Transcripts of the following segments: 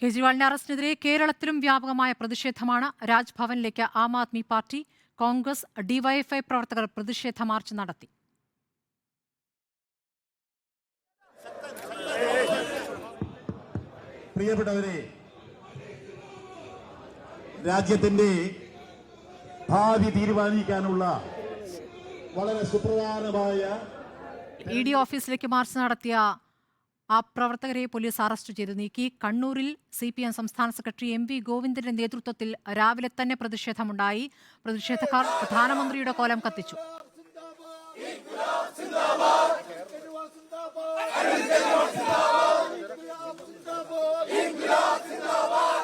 കേജ്രിവാളിന്റെ അറസ്റ്റിനെതിരെ കേരളത്തിലും വ്യാപകമായ പ്രതിഷേധമാണ് രാജ്ഭവനിലേക്ക് ആം ആദ്മി പാർട്ടി കോൺഗ്രസ് ഡിവൈഎഫ്ഐ പ്രവർത്തകർ പ്രതിഷേധ മാർച്ച് നടത്തി. പ്രിയപ്പെട്ടവരെ രാജ്യത്തിന്റെ ഭാവി തീരുമാനിക്കാനുള്ള വളരെ സുപ്രധാനമായ ഇ ഡി ഓഫീസിലേക്ക് മാർച്ച് നടത്തിയ ആ പ്രവർത്തകരെ പോലീസ് അറസ്റ്റ് ചെയ്തു നീക്കി. കണ്ണൂരിൽ സി പി എം സംസ്ഥാന സെക്രട്ടറി എം വി ഗോവിന്ദന്റെ നേതൃത്വത്തിൽ രാവിലെ തന്നെ പ്രതിഷേധമുണ്ടായി. പ്രതിഷേധക്കാർ പ്രധാനമന്ത്രിയുടെ കോലം കത്തിച്ചു. കോഴിക്കോട്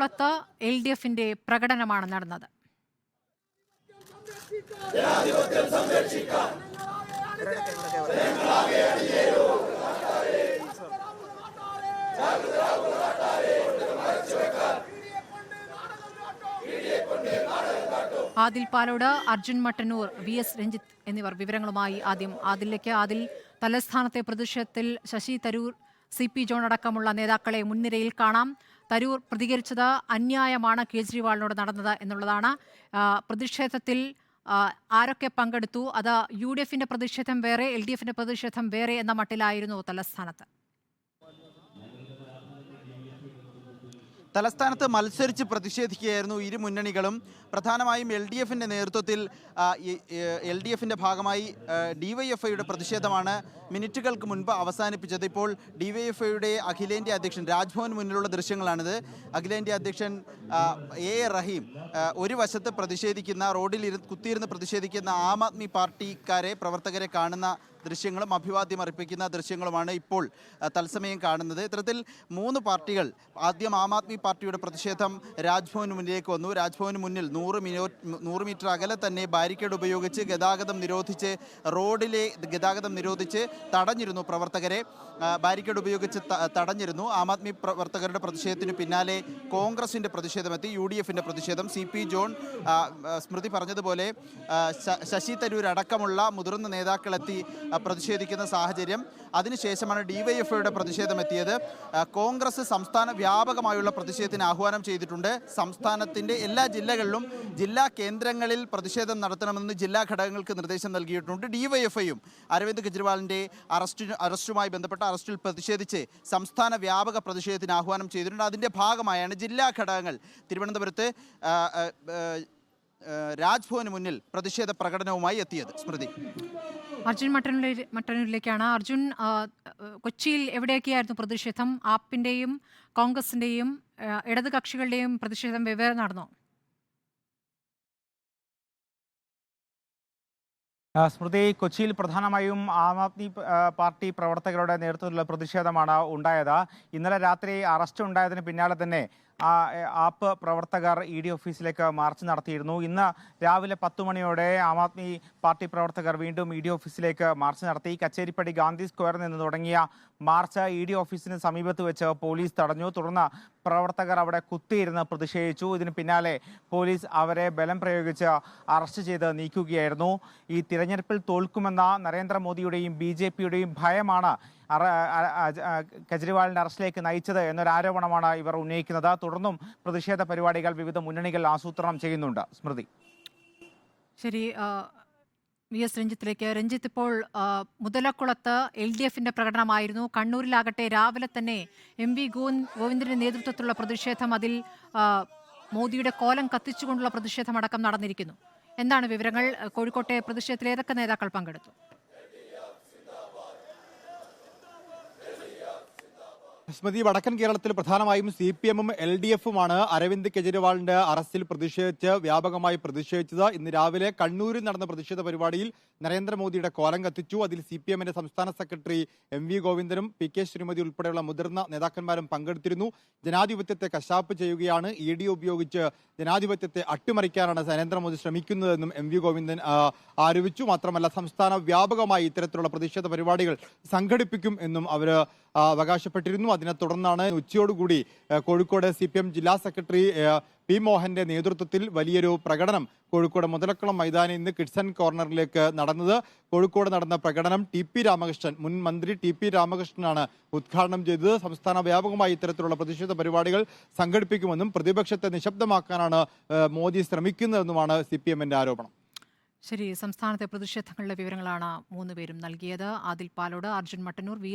മുതലക്കുളത്ത് എൽ ഡി എഫിന്റെ പ്രകടനമാണ് നടന്നത്. ആദിൽ പാലോട് അർജുൻ മട്ടന്നൂർ വി എസ് രഞ്ജിത്ത് എന്നിവർ വിവരങ്ങളുമായി ആദ്യം ആദിലേക്ക് ആദിൽ തലസ്ഥാനത്തെ പ്രതിഷേധത്തിൽ Shashi Tharoor C P John അടക്കമുള്ള നേതാക്കളെ മുൻനിരയിൽ കാണാം. തരൂർ പ്രതികരിച്ചത് അന്യായമാണ് കേജ്രിവാളിനോട് നടന്നത് എന്നുള്ളതാണ്. പ്രതിഷേധത്തിൽ ആരൊക്കെ പങ്കെടുത്തു? അത് യു ഡി എഫിന്റെ പ്രതിഷേധം വേറെ എൽ ഡി എഫിന്റെ പ്രതിഷേധം വേറെ എന്ന മട്ടിലായിരുന്നു തലസ്ഥാനത്ത്. തലസ്ഥാനത്ത് മത്സരിച്ച് പ്രതിഷേധിക്കുകയായിരുന്നു ഇരു മുന്നണികളും. പ്രധാനമായും എൽ ഡി എഫിന്റെ നേതൃത്വത്തിൽ എൽ ഡി എഫിന്റെ ഭാഗമായി ഡിവൈഎഫ്ഐയുടെ പ്രതിഷേധമാണ് മിനിറ്റുകൾക്ക് മുൻപ് അവസാനിപ്പിച്ചത്. ഇപ്പോൾ ഡിവൈഎഫ്ഐയുടെ അഖിലേന്ത്യാ അധ്യക്ഷൻ രാജ്ഭവൻ മുന്നിലുള്ള ദൃശ്യങ്ങളാണിത്. അഖിലേന്ത്യാ അധ്യക്ഷൻ എ എ റഹീം ഒരു വശത്ത് പ്രതിഷേധിക്കുന്ന റോഡിൽ കുത്തിയിരുന്ന് പ്രതിഷേധിക്കുന്ന ആം ആദ്മി പാർട്ടിക്കാരെ പ്രവർത്തകരെ കാണുന്ന ദൃശ്യങ്ങളും അഭിവാദ്യം അർപ്പിക്കുന്ന ദൃശ്യങ്ങളുമാണ് ഇപ്പോൾ തത്സമയം കാണുന്നത്. ഇത്തരത്തിൽ മൂന്ന് പാർട്ടികൾ ആദ്യം ആം ആദ്മി പാർട്ടിയുടെ പ്രതിഷേധം രാജ്ഭവന് മുന്നിലേക്ക് വന്നു. രാജ്ഭവന് മുന്നിൽ നൂറ് മിനോ നൂറ് മീറ്റർ അകലെ തന്നെ ബാരിക്കേഡ് ഉപയോഗിച്ച് ഗതാഗതം നിരോധിച്ച് റോഡിലെ ഗതാഗതം നിരോധിച്ച് തടഞ്ഞിരുന്നു പ്രവർത്തകരെ. ബാരിക്കേഡ് ഉപയോഗിച്ച് തടഞ്ഞിരുന്നു. ആം ആദ്മി പ്രവർത്തകരുടെ പ്രതിഷേധത്തിന് പിന്നാലെ കോൺഗ്രസിന്റെ പ്രതിഷേധമെത്തി. യു ഡി എഫിന്റെ പ്രതിഷേധം. സി പി ജോൺ സ്മൃതി പറഞ്ഞതുപോലെ ശശി തരൂർ അടക്കമുള്ള മുതിർന്ന നേതാക്കളെത്തി പ്രതിഷേധിക്കുന്ന സാഹചര്യം. അതിനുശേഷമാണ് ഡിവൈഎഫ്ഐയുടെ പ്രതിഷേധം എത്തിയത് കോൺഗ്രസ് സംസ്ഥാന വ്യാപകമായുള്ള പ്രതിഷേധത്തിന് ആഹ്വാനം ചെയ്തിട്ടുണ്ട്. സംസ്ഥാനത്തിന്റെ എല്ലാ ജില്ലകളിലും ജില്ലാ കേന്ദ്രങ്ങളിൽ പ്രതിഷേധം നടത്തണമെന്ന് ജില്ലാ ഘടകങ്ങൾക്ക് നിർദ്ദേശം നൽകിയിട്ടുണ്ട് ഡിവൈഎഫ്ഐയും അരവിന്ദ് കെജ്രിവാളിന്റെ അറസ്റ്റിന് അറസ്റ്റുമായി ബന്ധപ്പെട്ട അറസ്റ്റിൽ പ്രതിഷേധിച്ച് സംസ്ഥാന വ്യാപക പ്രതിഷേധത്തിന് ആഹ്വാനം ചെയ്തിട്ടുണ്ട്. അതിന്റെ ഭാഗമായാണ് ജില്ലാ ഘടകങ്ങൾ. തിരുവനന്തപുരത്ത് രാജ്ഭവന് മുന്നിൽ പ്രതിഷേധ പ്രകടനവുമായി എത്തിയത്. സ്മൃതി. അർജുൻ മട്ടന്നൂരിലെ മട്ടന്നൂരിലേക്കാണ്. അർജുൻ കൊച്ചിയിൽ എവിടെയൊക്കെയായിരുന്നു പ്രതിഷേധം? ആപ്പിന്റെയും കോൺഗ്രസിന്റെയും ഇടത് കക്ഷികളുടെയും പ്രതിഷേധം വെവ്വേറെ നടന്നു? സ്മൃതി കൊച്ചിയിൽ പ്രധാനമായും ആം ആദ്മി പാർട്ടി പ്രവർത്തകരുടെ നേതൃത്വത്തിലുള്ള പ്രതിഷേധമാണ് ഉണ്ടായത്. ഇന്നലെ രാത്രി അറസ്റ്റ് ഉണ്ടായതിന് പിന്നാലെ തന്നെ ആപ്പ് പ്രവർത്തകർ ഇ ഡി ഓഫീസിലേക്ക് മാർച്ച് നടത്തിയിരുന്നു. ഇന്ന് രാവിലെ പത്തു മണിയോടെ ആം ആദ്മി പാർട്ടി പ്രവർത്തകർ വീണ്ടും ഇ ഡി ഓഫീസിലേക്ക് മാർച്ച് നടത്തി. കച്ചേരിപ്പടി ഗാന്ധി സ്ക്വയറിൽ നിന്ന് തുടങ്ങിയ മാർച്ച് ഇ ഡി ഓഫീസിന് സമീപത്ത് വെച്ച് പോലീസ് തടഞ്ഞു. തുടർന്ന് പ്രവർത്തകർ അവിടെ കുത്തിയിരുന്ന് പ്രതിഷേധിച്ചു. ഇതിന് പിന്നാലെ പോലീസ് അവരെ ബലം പ്രയോഗിച്ച് അറസ്റ്റ് ചെയ്ത് നീക്കുകയായിരുന്നു. ഈ തിരഞ്ഞെടുപ്പിൽ തോൽക്കുമെന്ന നരേന്ദ്രമോദിയുടെയും ബി ഭയമാണ് കെജ്രിവാളിന്റെ അറസ്റ്റിലേക്ക് നയിച്ചത് എന്നൊരു ആരോപണമാണ് ഇവർ ഉന്നയിക്കുന്നത്. തുടർന്നും പ്രതിഷേധ പരിപാടികൾ വിവിധ മുന്നണികൾ ആസൂത്രണം ചെയ്യുന്നുണ്ട്. സ്മൃതി. ശരി വി എസ് രഞ്ജിത്തിലേക്ക്. രഞ്ജിത്ത് ഇപ്പോൾ മുതലക്കുളത്ത് എൽ ഡി എഫിന്റെ പ്രകടനമായിരുന്നു. കണ്ണൂരിലാകട്ടെ രാവിലെ തന്നെ എം വി ഗോവിന്ദന്റെ നേതൃത്വത്തിലുള്ള പ്രതിഷേധം അതിൽ മോദിയുടെ കോലം കത്തിച്ചുകൊണ്ടുള്ള പ്രതിഷേധമടക്കം നടന്നിരിക്കുന്നു. എന്താണ് വിവരങ്ങൾ? കോഴിക്കോട്ടെ പ്രതിഷേധത്തിൽ ഏതൊക്കെ നേതാക്കൾ പങ്കെടുത്തു? സ്മൃതി വടക്കൻ കേരളത്തിൽ പ്രധാനമായും സി പി എമ്മും എൽ ഡി എഫുമാണ് അരവിന്ദ് കെജ്രിവാളിന്റെ അറസ്റ്റിൽ പ്രതിഷേധിച്ച് വ്യാപകമായി പ്രതിഷേധിച്ചത്. ഇന്ന് രാവിലെ കണ്ണൂരിൽ നടന്ന പ്രതിഷേധ പരിപാടിയിൽ നരേന്ദ്രമോദിയുടെ കോലം കത്തിച്ചു. അതിൽ സി പി എമ്മിന്റെ സംസ്ഥാന സെക്രട്ടറി എം വി ഗോവിന്ദനും പി കെ ശ്രീമതി ഉൾപ്പെടെയുള്ള മുതിർന്ന നേതാക്കന്മാരും പങ്കെടുത്തിരുന്നു. ജനാധിപത്യത്തെ കശാപ്പ് ചെയ്യുകയാണ്. ഇ ഡി ഉപയോഗിച്ച് ജനാധിപത്യത്തെ അട്ടിമറിക്കാനാണ് നരേന്ദ്രമോദി ശ്രമിക്കുന്നതെന്നും എം വി ഗോവിന്ദൻ ആരോപിച്ചു. മാത്രമല്ല സംസ്ഥാന വ്യാപകമായി ഇത്തരത്തിലുള്ള പ്രതിഷേധ പരിപാടികൾ സംഘടിപ്പിക്കും എന്നും അവർ അവകാശപ്പെട്ടിരുന്നു. അതിനെ തുടർന്നാണ് ഉച്ചയോടുകൂടി കോഴിക്കോട് സി ജില്ലാ സെക്രട്ടറി പി മോഹന്റെ നേതൃത്വത്തിൽ വലിയൊരു പ്രകടനം കോഴിക്കോട് മുതലക്കുളം മൈതാനിൽ നിന്ന് കിഡ്സൺ കോർണറിലേക്ക് നടന്നത്. കോഴിക്കോട് നടന്ന പ്രകടനം ടി പി രാമകൃഷ്ണൻ മുൻ മന്ത്രി ടി പി രാമകൃഷ്ണനാണ് ഉദ്ഘാടനം ചെയ്തത്. സംസ്ഥാന വ്യാപകമായി ഇത്തരത്തിലുള്ള പ്രതിഷേധ പരിപാടികൾ സംഘടിപ്പിക്കുമെന്നും പ്രതിപക്ഷത്തെ നിശബ്ദമാക്കാനാണ് മോദി ശ്രമിക്കുന്നതെന്നുമാണ് സി ആരോപണം. ശരി സംസ്ഥാനത്തെ പ്രതിഷേധങ്ങളുടെ വിവരങ്ങളാണ് മൂന്നുപേരും നൽകിയത്. ആദിൽ പാലോട് അർജുൻ മട്ടന്നൂർ വി.